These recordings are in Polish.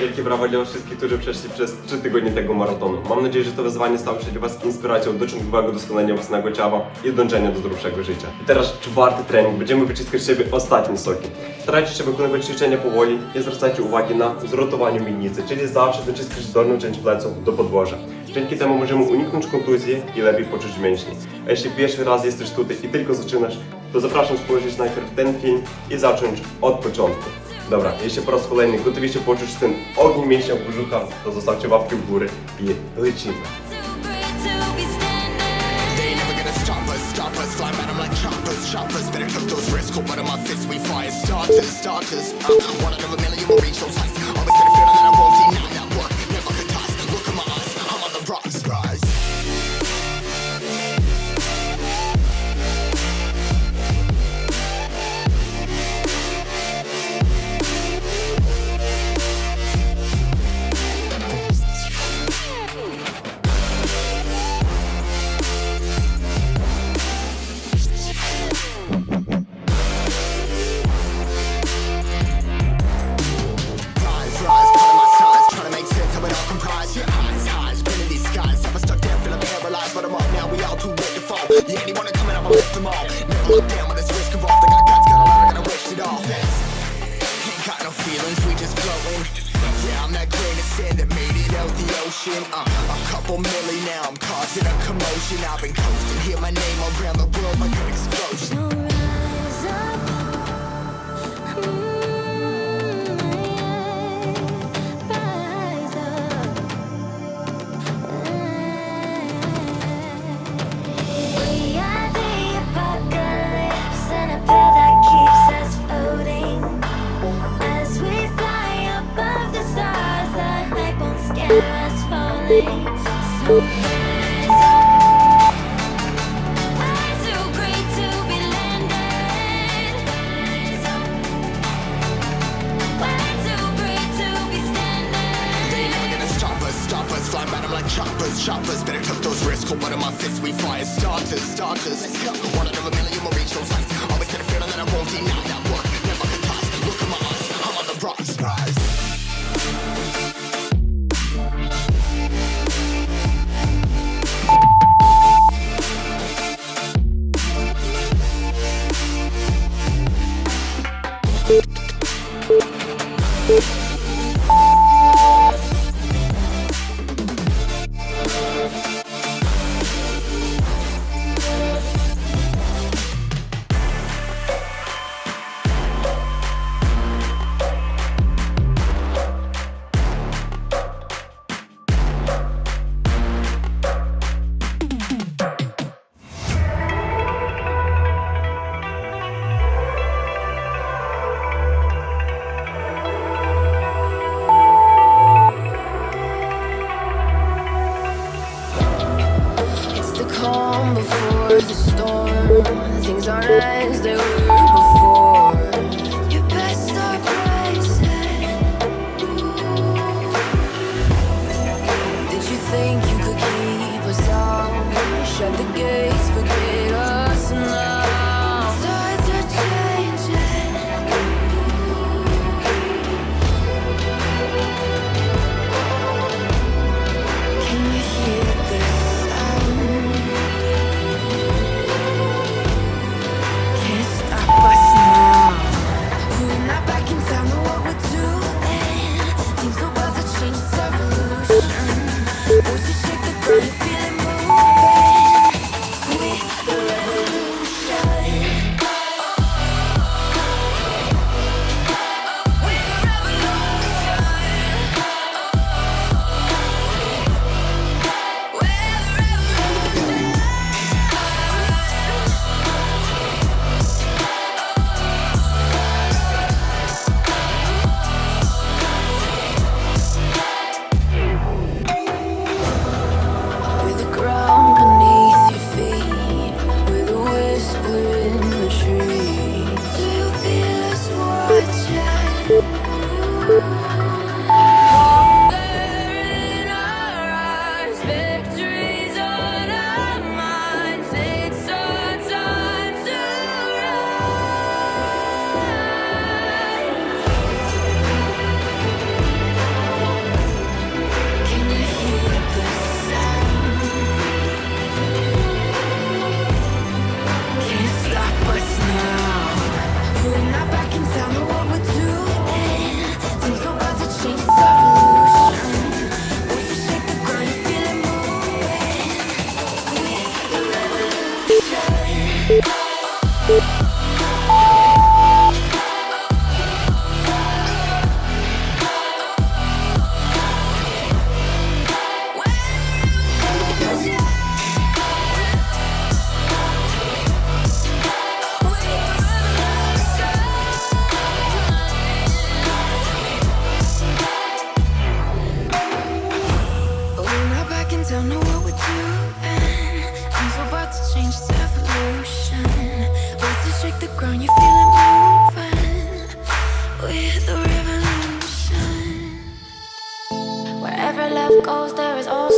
Wielkie brawa dla wszystkich, którzy przeszli przez 3 tygodnie tego maratonu. Mam nadzieję, że to wyzwanie stało się dla Was inspiracją do ciągłego doskonalenia własnego ciała i dążenia do zdrowszego życia. I teraz czwarty trening. Będziemy wyciskać z siebie ostatnie soki. Starajcie się wykonywać ćwiczenia powoli i zwracajcie uwagę na zrotowanie miednicy, czyli zawsze dociskać dolną część pleców do podłoża. Dzięki temu możemy uniknąć kontuzji i lepiej poczuć mięśnie. A jeśli pierwszy raz jesteś tutaj i tylko zaczynasz, to zapraszam spojrzeć najpierw ten film i zacząć od początku. Dobra, jeszcze po raz kolejny, gotowi się poczuć tym ogniem mięśnia w brzucha, to zostawcie łapki w górę i lecimy. Choppers, better cook those risks. Go butter my fists, we fire starters, starters. One of a million. Ocean. Uh, a couple milli now, I'm causing a commotion. I've been coasting, hear my name around the world like an explosion. Choppers, choppers. Better took those risks. Cold blood in my fists, we fire starters, starters. One out of a million will reach those heights. Always had a feeling that I won't deny that work. sunrise, they you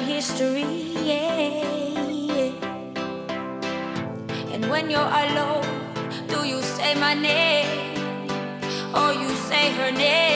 history, yeah. And when you're alone, do you say my name or you say her name?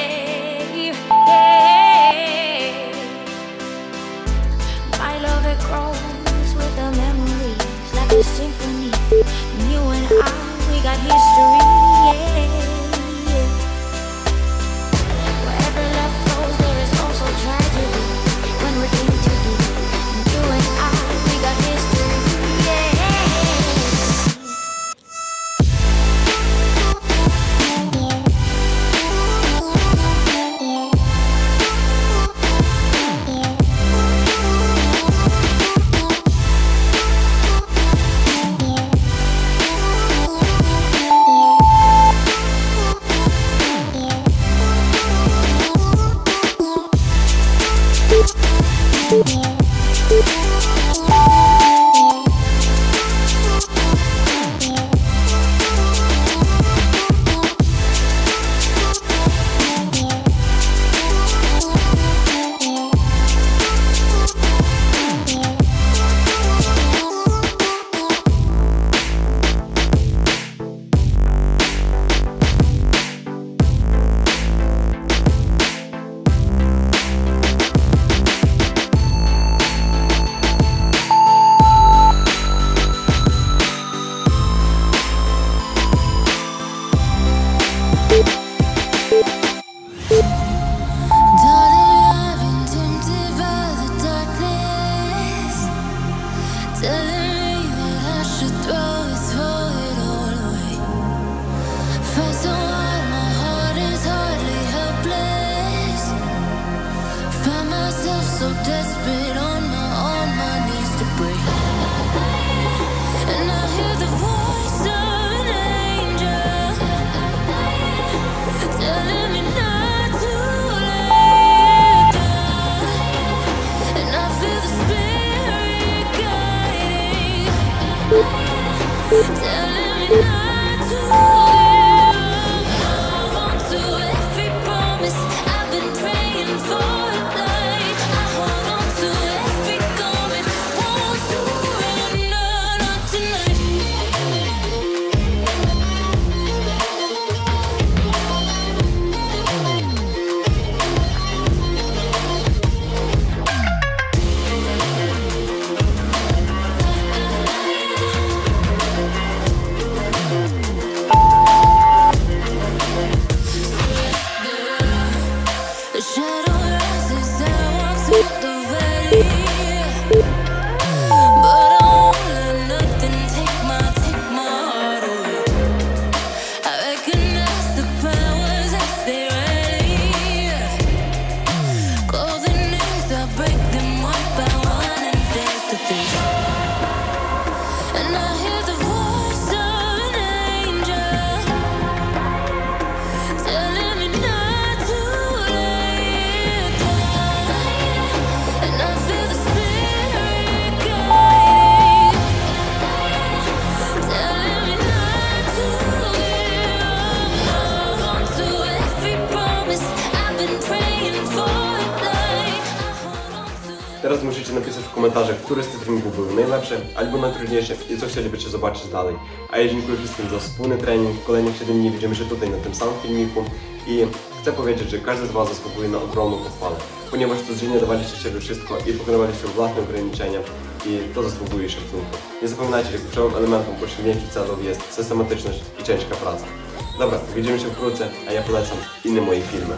Yeah. Komentarzach, który z tych treningów był najlepszy albo najtrudniejszy i co chcielibyście zobaczyć dalej. A ja dziękuję wszystkim za wspólny trening. W kolejnych 7 dni widzimy się tutaj na tym samym filmiku i chcę powiedzieć, że każdy z Was zasługuje na ogromną pochwalę, ponieważ codziennie dawaliście siebie wszystko i pokonywaliście własne ograniczenia i to zasługuje szacunku. Nie zapominajcie, że kluczowym elementem w osiągnięciu celów jest systematyczność i ciężka praca. Dobra, widzimy się wkrótce, a ja polecam inne moje filmy.